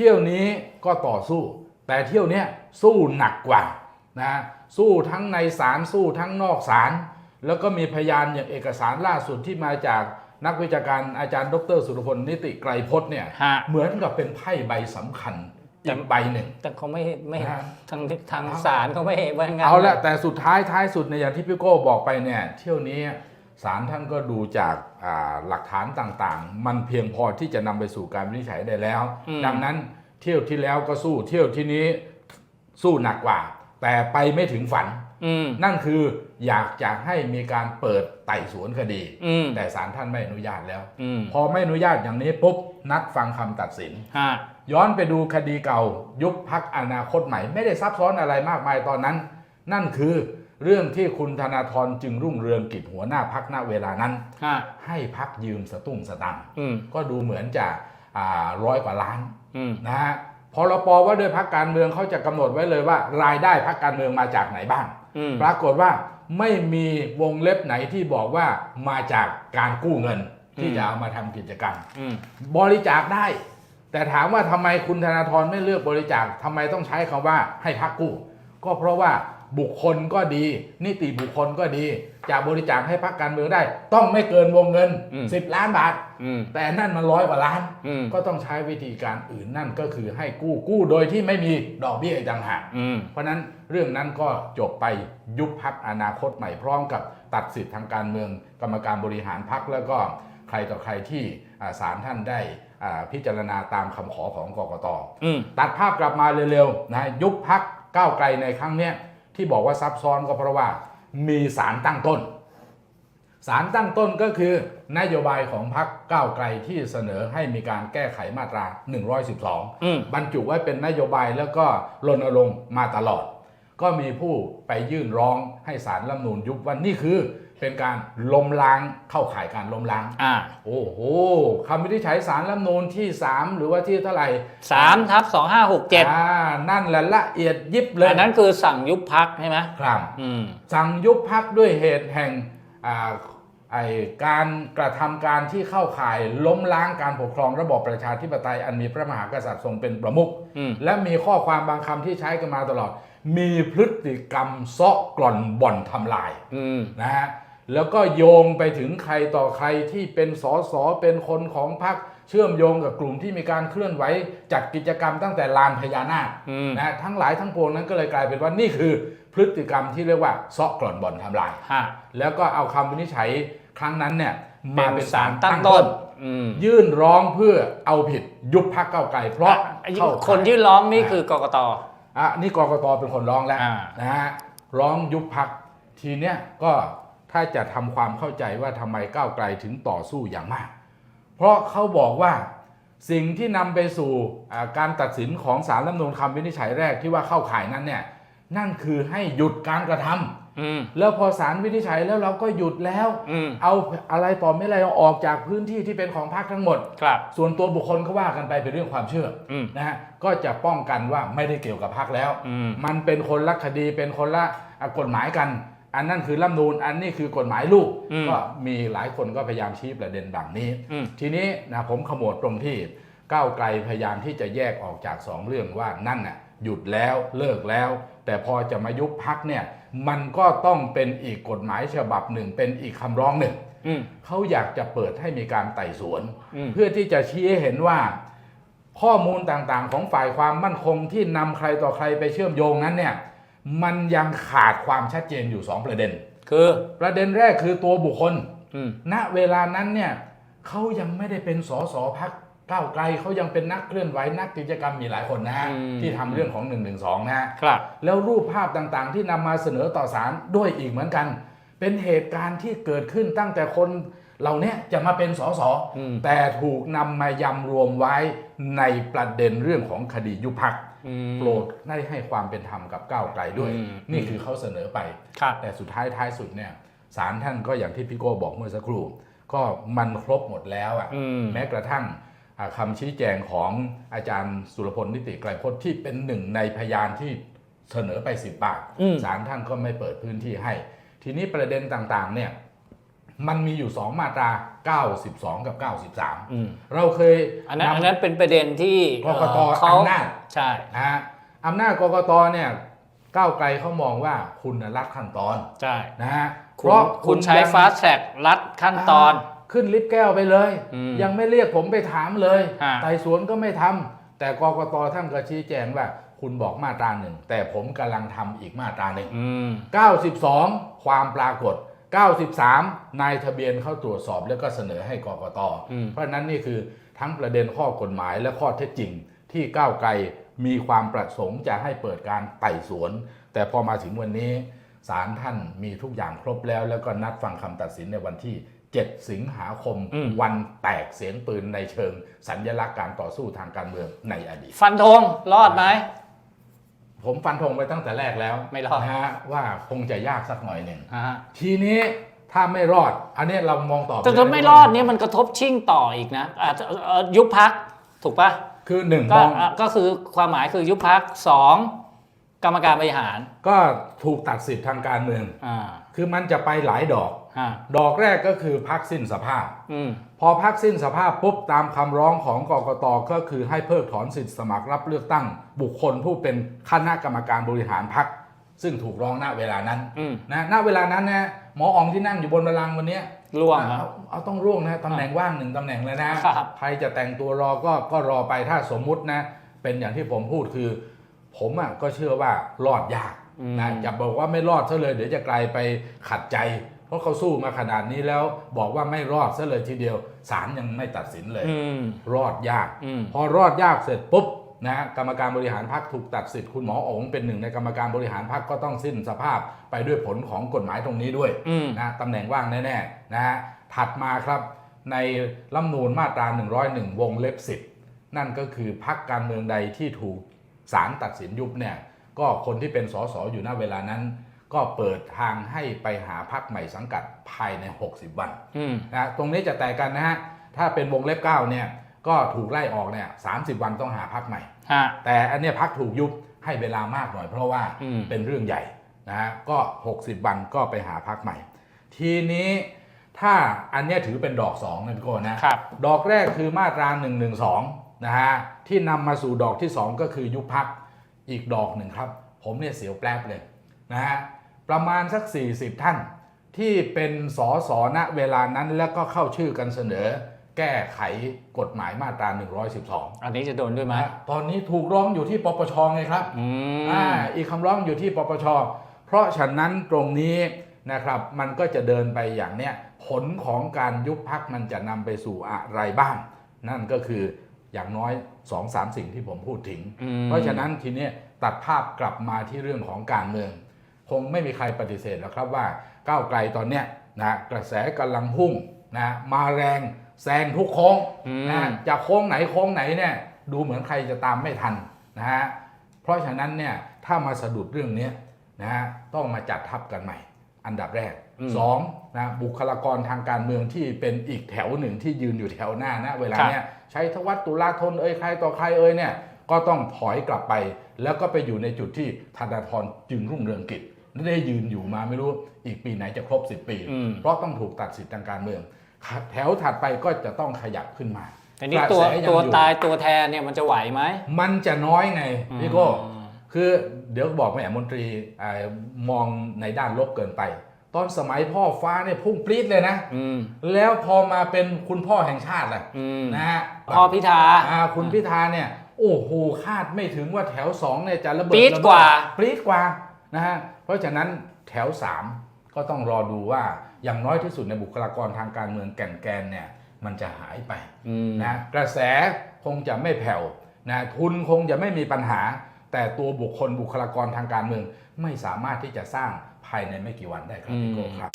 เที่ยวนี้ก็ต่อสู้ แต่เที่ยวเนี้ยสู้หนักกว่านะสู้ทั้งในศาลสู้ทั้งนอกศาลแล้วก็มีพยานอย่างเอกสารล่าสุดที่มาจากนักวิชาการอาจารย์ดรสุรพลนิติไกรพจน์เนี่ยฮะเหมือนกับเป็นไพ่ใบสำคัญอีกใบหนึ่ง แต่เขาไม่ไม่นะทางทางศาลเขาไม่เห็นว่างั้นเอาละแต่สุดท้ายท้ายสุดในยอย่างที่พี่โก้บอกไปเนี่ยเที่ยวนี้ ศาลท่านก็ดูจากอ่าหลักฐานต่างๆ มันเพียงพอที่จะนำไปสู่การวินิจฉัยได้แล้ว ดังนั้นเที่ยวที่แล้วก็สู้เที่ยวที่นี้สู้หนักกว่า แต่ไปไม่ถึงฝันอืมนั่นคืออยากจะให้มีการเปิดไต่สวนคดีอืมแต่ศาลท่านไม่อนุญาตแล้วอืมพอไม่อนุญาตอย่างนี้ปุ๊บนัดฟังคำตัดสินฮะย้อนไปดูคดีเก่า ยุบพักอนาคตใหม่ ไม่ได้ซับซ้อนอะไรมากมายตอนนั้น นั่นคือ เรื่องที่คุณธนาธรจึงรุ่งเรืองกิจหัวหน้าพักณเวลานั้นฮะให้พักยืมสตุ้งสตังค์อืมก็ดูเหมือนจะอ่าร้อยกว่าล้านอืมนะฮะพรปว่าด้วยพักการเมืองเขาจะกำหนดไว้เลยว่า รายได้พักการเมืองมาจากไหนบ้างอืมปรากฏว่าไม่มีวงเล็บไหนที่บอกว่ามาจากการกู้เงินที่อืมจะเอามาทำกิจกรรมอืมบริจาคได้ แต่ถามว่าทำไมคุณธนาธรไม่เลือกบริจาคทำไมต้องใช้คำว่าให้พักกู้ ก็เพราะว่า บุคคลก็ดี นิติบุคคลก็ดี จะบริจาคให้พักการเมืองได้ ต้องไม่เกินวงเงิน10 ล้านบาท อืมแต่นั่นมันร้อยกว่าล้าน อืมก็ต้องใช้วิธีการอื่นนั่นก็คือให้กู้กู้โดยที่ไม่มีดอกเบี้ยอีกต่างหาก อืม เพราะฉะนั้นเรื่องนั้นก็จบไปยุบพักอนาคตใหม่พร้อมกับตัดสิทธิ์ทางการเมือง กรรมการบริหารพักแล้วก็ใครต่อใครที่อ่าศาลท่านได้อ่าพิจารณาตามคำขอของกกต อืม ตัดภาพกลับมาเร็วๆนะยุบพักก้าวไกลในครั้งเนี้ย ที่บอกว่าซับซ้อนก็เพราะว่ามีสารตั้งต้น สารตั้งต้นก็คือนโยบายของพักก้าวไกลที่เสนอให้มีการแก้ไขมาตรา 112อืมบรรจุไว้เป็นนโยบายแล้วก็รณรงค์มาตลอด ก็มีผู้ไปยื่นร้องให้สารรัฐธรรมนูญยุบว่านี่คือ เป็นการล้มล้างเข้าข่ายการล้มล้าง อ่า โอ้โหคำวินิจฉัยสารรัฐธรรมนูญที่ 3 หรือว่าที่เท่าไหร่สามทับสองห้าหกเจ็ดอ่านั่นแหละละเอียดยิบเลยอันนั้นคือสั่งยุบพักใช่ไหมครับอืม สั่งยุบพักด้วยเหตุแห่งอ่าไอการกระทำการที่เข้าข่ายล้มล้างการปกครองระบอบประชาธิปไตยอันมีพระมหากษัตริย์ทรงเป็นประมุขอืม และมีข้อความบางคำที่ใช้กันมาตลอด มีพฤติกรรมเซาะกล่อนบ่อนทำลาย อืม นะฮะ แล้วก็โยงไปถึงใครต่อใครที่เป็นสสเป็นคนของพรรคเชื่อมโยงกับกลุ่มที่มีการเคลื่อนไหวจัดกิจกรรมตั้งแต่ลานพญานาคอืมนะฮะทั้งหลายทั้งปวงนั้นก็เลยกลายเป็นว่านี่คือพฤติกรรมที่เรียกว่าเซาะกล่อนบ่อนทำลายฮะแล้วก็เอาคำวินิจฉัยครั้งนั้นเนี่ยมาเป็นสาสารรตั้ตั้งงต้ต้นนอืมยื่นร้องเพื่อเอาผิดยุบพักเก้าวไกลเพราะไอ้เข้าคนที่ร้องนี่คือกกตอะนี่กกตเป็นคนร้องแล้วอ่านะฮะร้องยุบพักทีเนี้ยก็ ถ้าจะทำความเข้าใจว่าทำไมก้าวไกลถึงต่อสู้อย่างมาก เพราะเขาบอกว่าสิ่งที่นำไปสู่อ่าการตัดสินของสารรัฐธรรมนูญคำวินิจฉัยแรกที่ว่าเข้าข่ายนั้นเนี่ยนั่นคือให้หยุดการกระทำอืมแล้วพอสารวินิจฉัยแล้วเราก็หยุดแล้วอืมเอาอะไรต่อไม่อะไรเอาออกจากพื้นที่ที่เป็นของพรรคทั้งหมดครับส่วนตัวบุคคลก็ว่ากันไปเป็นเรื่องความเชื่ออืมนะฮะก็จะป้องกันว่าไม่ได้เกี่ยวกับพรรคแล้วอืมมันเป็นคนละคดีเป็นคนละอะกฎหมายกัน อันนั้นคือรัฐธรรมนูนอันนี้คือกฎหมายลูกอืมก็มีหลายคนก็พยายามชี้ประเด็นแบบนี้ อืม ทีนี้นะผมขมวดตรงที่ก้าวไกลพยายามที่จะแยกออกจากสองเรื่องว่านั่นน่ะหยุดแล้วเลิกแล้ว แต่พอจะมายุบพักเนี่ยมันก็ต้องเป็นอีกกฎหมายฉบับหนึ่ง เป็นอีกคำร้องหนึ่ง อืม เขาอยากจะเปิดให้มีการไต่สวน อืม เพื่อที่จะชี้ให้เห็นว่า ข้อมูลต่างๆ ของฝ่ายความมั่นคงที่นำใครต่อใครไปเชื่อมโยงนั้นเนี่ย มันยังขาดความชัดเจนอยู่ 2 ประเด็น คือประเด็นแรกคือตัวบุคคลอืมณเวลานั้นเนี่ยเขายังไม่ได้เป็นสสพักก้าวไกลเขายังเป็นนักเคลื่อนไหวนักกิจกรรมมีหลายคนนะฮะอืม ที่ทำเรื่องของ1นึนะฮะ ครับ แล้วรูปภาพต่างๆ ที่นำมาเสนอต่อศาลด้วยอีกเหมือนกัน เป็นเหตุการณ์ที่เกิดขึ้นตั้งแต่คน เหล่านี้จะมาเป็นสสอืมแต่ถูกนำมายำรวมไว้ในประเด็นเรื่องของคดียุบพักอืมโปรดได้ให้ความเป็นธรรมกับก้าวไกลด้วยอืมนี่คือเขาเสนอไปครับแต่สุดท้ายท้ายสุดเนี่ยศาลท่านก็อย่างที่พี่โก้บอกเมื่อสักครู่ ก็มันครบหมดแล้วอะอืมแม้กระทั่งอ่าคำชี้แจงของอาจารย์สุรพลนิติไกรพจน์ที่เป็นหนึ่งในพยานที่เสนอไปสิบปากอืมศาลท่านก็ไม่เปิดพื้นที่ให้ ทีนี้ประเด็นต่างๆเนี่ย มันมีอยู่ 2 มาตรา 92 กับ 93อืมเราเคยอันนั้นำอันนั้นเป็นประเด็นที่กกตเอ่อเขาอำนาจใช่นะฮะอำนาจกกตเนี่ยก้าวไกลเขามองว่าคุณน่ะลัดขั้นตอนใช่นะฮะคุณคุณใช้ยังฟาสแท็กรัดขั้นตอนาขึ้นลิฟต์แก้วไปเลยอืมยังไม่เรียกผมไปถามเลยฮะไต่สวนก็ไม่ทำแต่กกตท่านก็ชี้แจงว่าคุณบอกมาตราหนึ่งแต่ผมกำลังทำอีกมาตราหนึ่งอืม92 ความปรากฏ 93 นายทะเบียนเข้าตรวจสอบแล้วก็เสนอให้กกตอืมเพราะฉะนั้นนี่คือทั้งประเด็นข้อกฎหมายและข้อเท็จจริง ที่ก้าวไกลมีความประสงค์จะให้เปิดการไต่สวน แต่พอมาถึงวันนี้ศาลท่านมีทุกอย่างครบแล้ว แล้วก็นัดฟังคำตัดสินในวันที่ 7 สิงหาคมอืมวันแตกเสียงปืนในเชิง สัญลักษณ์การต่อสู้ทางการเมืองในอดีต ฟันธงรอดไหม ผมฟันธงไปตั้งแต่แรกแล้วไม่รอด นะฮะว่าคงจะยากสักหน่อยหนึ่งฮะทีนี้ถ้าไม่รอด อันนี้เรามองต่อปแต่ถ้าไม่รอดเนี่ยมันกระทบชิ่งต่ออีกนะอาจจะเอ่อยุบพักถูกปะคือหนึ่งก็มอง อะก็คือความหมายคือยุบพักสอง กรรมการบริหารก็ถูกตัดสิทธิ์ทางการเมือง อ่าคือมันจะไปหลายดอกฮะดอกแรกก็คือพักสิ้นสภาพ อืมพอพักสิ้นสภาพปุ๊บตามคำร้องของกกตก็คือให้เพิกถอนสิทธิสมัครรับเลือกตั้ง บุคคลผู้เป็นคณะกรรมการบริหารพัก ซึ่งถูกร้องณเวลานั้นอืมนะณเวลานั้นนะหมออองที่นั่งอยู่บนบัลลังก์วันเนี้ยร่วงเอานะ เอาเอาต้องร่วงนะตำแหน่งว่างหนึ่งตำแหน่งแล้วนะครับ ใครจะแต่งตัวรอก็ก็รอไปถ้าสมมุตินะ เป็นอย่างที่ผมพูดคือ ผมอะก็เชื่อว่ารอดยากนะจะบอกว่าไม่รอดซะเลย เดี๋ยวจะกลายไปขัดใจ เพราะเขาสู้มาขนาดนี้แล้วบอกว่าไม่รอดซะเลยทีเดียวศาลยังไม่ตัดสินเลยอืมรอดยากอืมพอรอดยากเสร็จปุ๊บนะกรรมการบริหารพรรคถูกตัดสิทธิ์คุณหมออ๋องเป็นหนึ่งในกรรมการบริหารพรรคก็ต้องสิ้นสภาพไปด้วยผลของกฎหมายตรงนี้ด้วยอืมนะตำแหน่งว่างแน่ๆนะฮะถัดมาครับในรัฐธรรมนูญมาตรา 101 วงเล็บ 10 นั่นก็คือพรรคการเมืองใดที่ถูก ศาลตัดสินยุบเนี่ยก็คนที่เป็นสสอยู่ณเวลานั้น ก็เปิดทางให้ไปหาพรรคใหม่สังกัดภายใน 60 วันอืมนะตรงนี้จะแตกกันนะฮะถ้าเป็นวงเล็บเก้าเนี่ยก็ถูกไล่ออกเนี่ยสาวันต้องหาพักใหม่ฮะแต่อันเนี้ยพักถูกยุบให้เวลามากหน่อยเพราะว่าอืมเป็นเรื่องใหญ่นะฮะก็ 60 วันก็ไปหาพักใหม่ ทีนี้ถ้าอันเนี้ยถือเป็นดอก2นะพี่โก้นะครับดอกแรกคือมาตรา112นะฮะที่นำมาสู่ดอกที่ 2 ก็คือยุบพักอีกดอกหนึ่งครับ ผมเนี่ยเสียวแป๊บเลยนะฮะประมาณสัก 40 ท่าน ที่เป็นสอสอณเวลานั้นแล้วก็เข้าชื่อกันเสนอ แก้ไขกฎหมายมาตรา 112 อันนี้จะโดนด้วยไหมนะตอนนี้ถูกร้องอยู่ที่ปปชไงครับอืมอ่าอีกคำร้องอยู่ที่ปปชเพราะฉะนั้นตรงนี้นะครับมันก็จะเดินไปอย่างเนี้ยผลของการยุบพักมันจะนำไปสู่อะไรบ้าง นั่นก็คือ อย่างน้อย2-3สามสิ่งที่ผมพูดถึงอืมเพราะฉะนั้นทีเนี้ยตัดภาพกลับมาที่เรื่องของการเมือง คงไม่มีใครปฏิเสธหรอกครับว่าก้าวไกลตอนเนี้ยนะกระแสกำลังพุ่งนะมาแรงแซงทุกโค้งอืมนะจากโค้งไหนโค้งไหนเนี่ยดูเหมือนใครจะตามไม่ทันนะฮะเพราะฉะนั้นเนี่ยถ้ามาสะดุดเรื่องเนี้ยนะฮะต้องมาจัดทัพกันใหม่ อันดับแรกอืม สองนะบุคลากรทางการเมืองที่เป็นอีกแถวหนึ่งที่ยืนอยู่แถวหน้านะเวลาเนี้ยใช้ทวัตตุลาธนเอ้ยใครต่อใครเอ้ยเนี่ยก็ต้องถอยกลับไป แล้วก็ไปอยู่ในจุดที่ธนาธรจึงรุ่งเรืองกิจได้ยืนอยู่มาไม่รู้อีกปีไหนจะครบ 10 ปีอืมเพราะต้องถูกตัดสิทธิ์ทางการเมือง แถวถัดไปก็จะต้องขยับขึ้นมาอันนี้กระตัวแสงตัวอยู่ตายตัวแทนเนี่ยมันจะไหวไหม มันจะน้อยไงพี่โก้อืมคือเดี๋ยวบอกแม่มนตรีเอ่อมองในด้านลบเกินไป ตอนสมัยพ่อฟ้าเนี่ยพุ่งปรี๊ดเลยนะ อืม แล้วพอมาเป็นคุณพ่อแห่งชาติล่ะอืม นะฮะพอพิธา อ่าคุณพิธาเนี่ย โอ้โหคาดไม่ถึงว่าแถว2เนี่ยจะระเบิดปรี๊ดระเบิกว่า ปรี๊ดกว่านะฮะเพราะฉะนั้นแถว3ก็ต้องรอดูว่าอย่างน้อยที่สุดในบุคลากรทางการเมืองแก่นแกนเนี่ยมันจะหายไป อืม นะกระแสคงจะไม่แผ่วนะทุนคงจะไม่มีปัญหา แต่ตัวบุคคลบุคลากรทางการเมืองไม่สามารถที่จะสร้างภายในไม่กี่วันได้ครับพี่โก้ครับ